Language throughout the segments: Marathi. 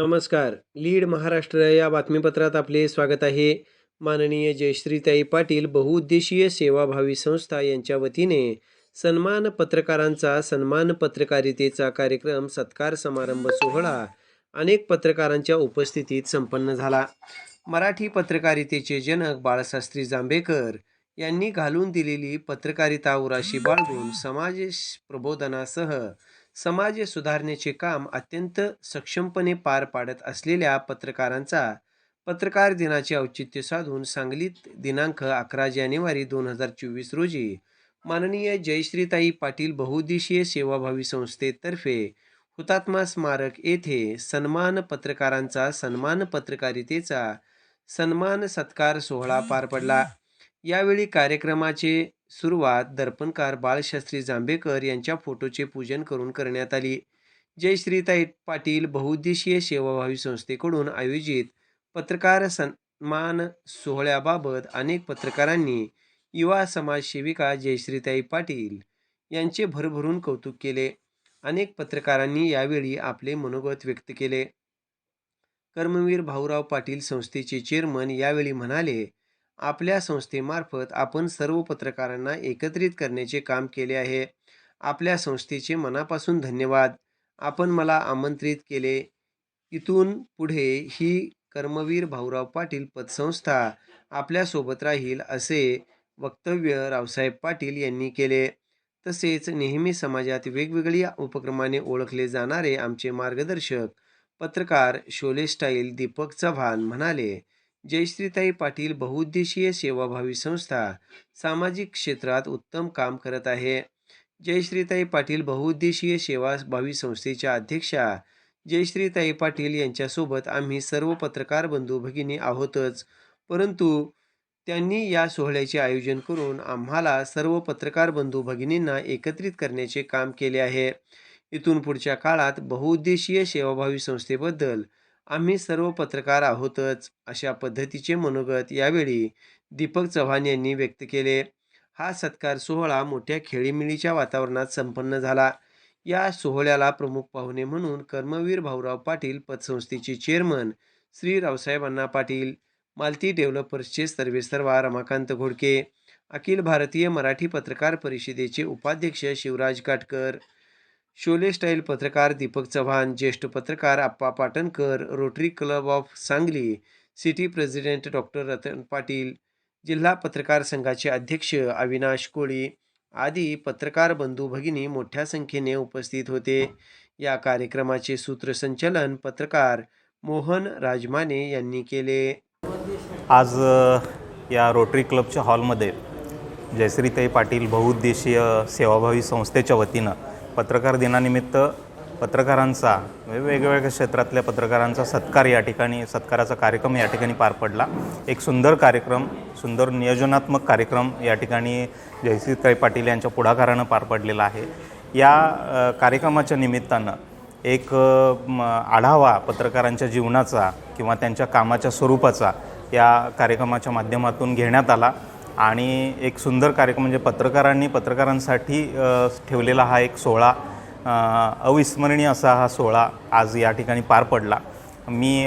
नमस्कार. लीड महाराष्ट्र या बातमीपत्रात आपले स्वागत आहे. माननीय जयश्रीताई पाटील बहुउद्देशीय सेवाभावी संस्था यांच्या वतीने सन्मान पत्रकारांचा सन्मान पत्रकारितेचा कार्यक्रम सत्कार समारंभ सोहळा अनेक पत्रकारांच्या उपस्थितीत संपन्न झाला. मराठी पत्रकारितेचे जनक बाळशास्त्री जांभेकर यांनी घालून दिलेली पत्रकारिता उराशी बाळगून समाज प्रबोधनासह समाज सुधारणेचे काम अत्यंत सक्षमपणे पार पाडत असलेल्या पत्रकारांचा पत्रकार दिनाचे औचित्य साधून सांगलीत दिनांक अकरा जानेवारी दोन हजार चोवीस रोजी माननीय जयश्रीताई पाटील बहुउद्देशीय सेवाभावी संस्थेतर्फे हुतात्मा स्मारक येथे सन्मान पत्रकारांचा सन्मान पत्रकारितेचा सन्मान सत्कार सोहळा पार पडला. यावेळी कार्यक्रमाचे सुरुवात दर्पणकार बाळशास्त्री जांभेकर यांच्या फोटोचे पूजन करून करण्यात आली. जयश्रीताई पाटील बहुउद्देशीय सेवाभावी संस्थेकडून आयोजित पत्रकार सन्मान सोहळ्याबाबत अनेक पत्रकारांनी युवा समाजसेविका जयश्रीताई पाटील यांचे भरभरून कौतुक केले. अनेक पत्रकारांनी यावेळी आपले मनोगत व्यक्त केले. कर्मवीर भाऊराव पाटील संस्थेचे चेअरमन यावेळी म्हणाले आपल्या संस्थेमार्फत आपण सर्व पत्रकारांना एकत्रित करण्याचे काम केले आहे. आपल्या संस्थेचे मनापासून धन्यवाद. आपण मला आमंत्रित केले. इथून पुढे ही कर्मवीर भाऊराव पाटील पतसंस्था आपल्यासोबत राहील असे वक्तव्य रावसाहेब पाटील यांनी केले. तसेच नेहमी समाजात वेगवेगळ्या उपक्रमाने ओळखले जाणारे आमचे मार्गदर्शक पत्रकार शोले स्टाईल दीपक चव्हाण म्हणाले जयश्रीताई पाटील बहुउद्देशीय सेवाभावी संस्था सामाजिक क्षेत्रात उत्तम काम करत आहे. जयश्रीताई पाटील बहुउद्देशीय सेवाभावी संस्थेच्या अध्यक्षा जयश्रीताई पाटील यांच्यासोबत आम्ही सर्व पत्रकार बंधू भगिनी आहोतच परंतु त्यांनी या सोहळ्याचे आयोजन करून आम्हाला सर्व पत्रकार बंधू भगिनींना एकत्रित करण्याचे काम केले आहे. इथून पुढच्या काळात बहुउद्देशीय सेवाभावी संस्थेबद्दल आम्ही सर्व पत्रकार आहोतच अशा पद्धतीचे मनोगत यावेळी दीपक चव्हाण यांनी व्यक्त केले. हा सत्कार सोहळा मोठ्या खेळीमिळीच्या वातावरणात संपन्न झाला. या सोहळ्याला प्रमुख पाहुणे म्हणून कर्मवीर भाऊराव पाटील पतसंस्थेचे चेअरमन श्री रावसाहेब अण्णा पाटील मालती डेव्हलपर्सचे सर्वेसर्वा रमाकांत घोडके अखिल भारतीय मराठी पत्रकार परिषदेचे उपाध्यक्ष शिवराज काटकर शोले स्टाईल पत्रकार दीपक चव्हाण ज्येष्ठ पत्रकार Appa Patankar rotary club of Sangli city president doctor Ratan Patil जिल्हा पत्रकार संघाचे अध्यक्ष अविनाश कोळी आदी पत्रकार बंधू भगिनी मोठ्या संख्येने उपस्थित होते. या कार्यक्रमाचे सूत्रसंचलन पत्रकार मोहन राजमाने यांनी केले. आज या रोटरी क्लबच्या हॉलमध्ये जयश्रीताई पाटील बहुउद्देशीय सेवाभावी संस्थेच्या वतीनं पत्रकार दिनानिमित्त पत्रकारांचा म्हणजे वेगवेगळ्या क्षेत्रातल्या पत्रकारांचा सत्कार या ठिकाणी सत्काराचा कार्यक्रम या ठिकाणी पार पडला. एक सुंदर कार्यक्रम सुंदर नियोजनात्मक कार्यक्रम या ठिकाणी जयश्रीताई पाटील यांच्या पुढाकारानं पार पडलेला आहे. या कार्यक्रमाच्या निमित्तानं एक म, आढावा पत्रकारांच्या जीवनाचा किंवा त्यांच्या कामाच्या स्वरूपाचा या कार्यक्रमाच्या माध्यमातून घेण्यात आला. आणि एक सुंदर कार्यक्रम म्हणजे पत्रकारांनी पत्रकारांसाठी ठेवलेला हा एक सोहळा अविस्मरणीय असा हा सोहळा आज या ठिकाणी पार पडला. मी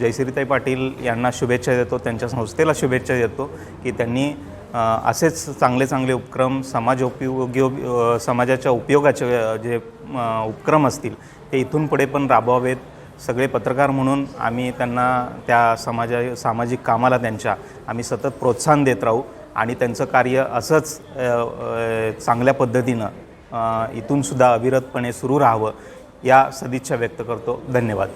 जयश्रीताई पाटील यांना शुभेच्छा देतो त्यांच्या संस्थेला शुभेच्छा देतो की त्यांनी असेच चांगले चांगले उपक्रम समाज उपयोगी समाजाच्या उपयोगाचे जे उपक्रम असतील ते इथून पुढे पण राबवावेत. सगळे पत्रकार म्हणून आम्ही त्यांना त्या समाजा सामाजिक कामाला त्यांच्या आम्ही सतत प्रोत्साहन देत राहू आणि त्यांचं कार्य असंच चांगल्या पद्धतीनं इथूनसुद्धा अविरतपणे सुरू राहावं या सदिच्छा व्यक्त करतो. धन्यवाद.